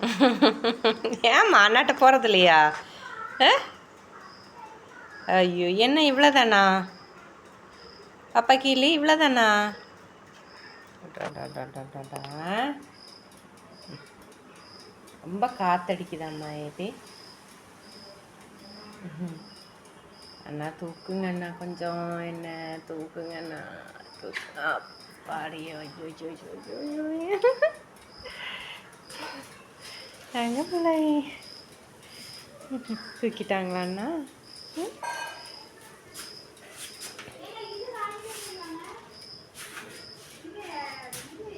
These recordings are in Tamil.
ஏம்மா அண்ணாட்ட போகிறது இல்லையா ஐயோ என்ன இவ்வளோதானா அப்பா கீழே இவ்வளோதானா ரொம்ப காத்தடிக்குதாம்மா இது. அண்ணா தூக்குங்க அண்ணா கொஞ்சம் என்ன தூக்குங்க அண்ணா தூக்கு அப்பாடியோ ஐயோ ஐயோ ஐயோ. தங்கப்பிள்ளை. பிள்ளை தூக்கிட்டாங்களா அண்ணா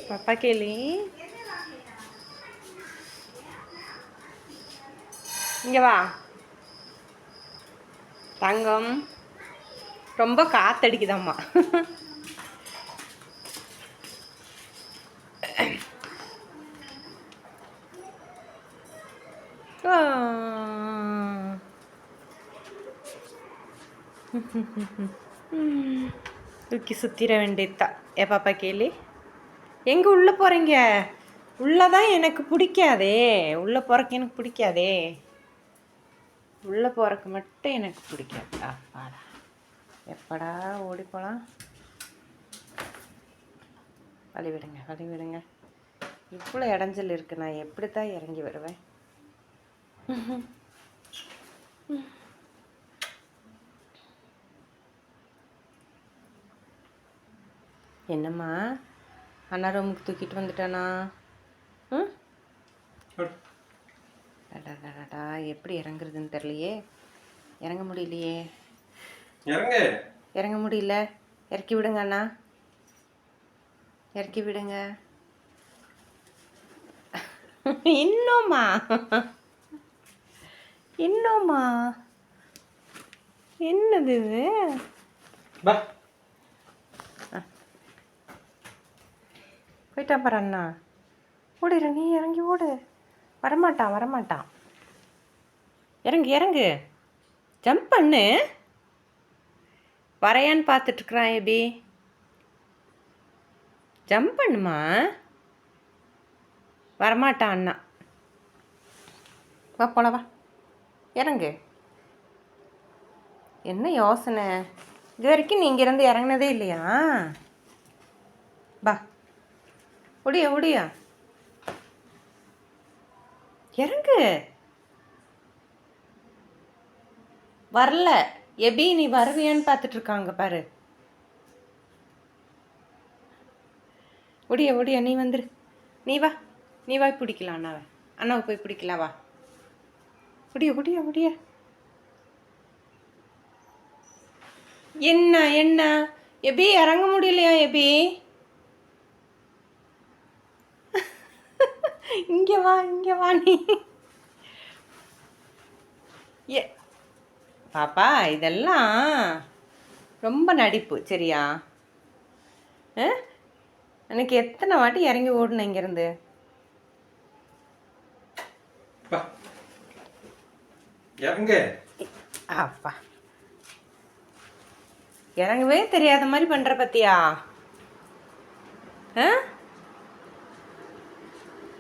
பாப்பா கேளி. இங்க வா. தங்கம். ரொம்ப காத்தடிக்குதாம்மா. தூக்கி சுத்திர வேண்டியதா ஏ பாப்பா கேளி. எங்க உள்ள போறீங்க? உள்ளதான் எனக்கு பிடிக்காதே. உள்ள போறக்கு எனக்கு பிடிக்காதே. உள்ள போறக்கு மட்டும் எனக்கு பிடிக்காது. அப்பாடா. எப்படா ஓடி போலாம்? வழி விடுங்க வழி விடுங்க. இவ்வளோ இடைஞ்சல் இருக்கு. நான் எப்படி தான் இறங்கி வருவேன்? என்னம்மா? அண்ணா ரூமுக்கு தூக்கிட்டு வந்துட்டானா? ம்? அடடடடா எப்படி இறங்குறதுன்னு தெரியலையே. இறங்க முடியலையே. இறங்க. இறங்க முடியல. இறக்கி விடுங்க அண்ணா. இறக்கி விடுங்க. இன்னும்மா இன்னும்மா என்னது இது? போயிட்டான் பாரு அண்ணா. ஓடிடு நீ இறங்கி ஓடு. வரமாட்டான் வரமாட்டான் இறங்கு இறங்கு. ஜம்ப் பண்ணு. வரையான்னு பார்த்துட்ருக்குறான் ஏபி. ஜம்ப் பண்ணுமா? வரமாட்டான் அண்ணா. வா போலவா இறங்கு. என்ன யோசனை? இது வரைக்கும் நீ இங்கேருந்து இறங்குனதே இல்லையா? பா ஒடியா ஒடியா. இறங்கு. வரல. எபி நீ வருவியான்னு பார்த்துட்டு இருக்காங்க பாரு. ஒடியா ஒடியா நீ வந்துரு. நீ வா. நீ வா பிடிக்கலாம் அண்ணாவை? அண்ணாவை போய் பிடிக்கலாம் வா. ஒடியா ஒடியா ஒடியா. என்ன என்ன? எபி இறங்க முடியலையா எபி இங்க வா இங்க வா நீ. ஏ பாப்பா இதெல்லாம் ரொம்ப நடிப்பு சரியா? எனக்கு எத்தனை வாட்டி இறங்கி ஓடணும் இங்கேருந்து? அப்பா. இறங்கவே தெரியாத மாதிரி பண்ணுற பத்தியா? ஆ?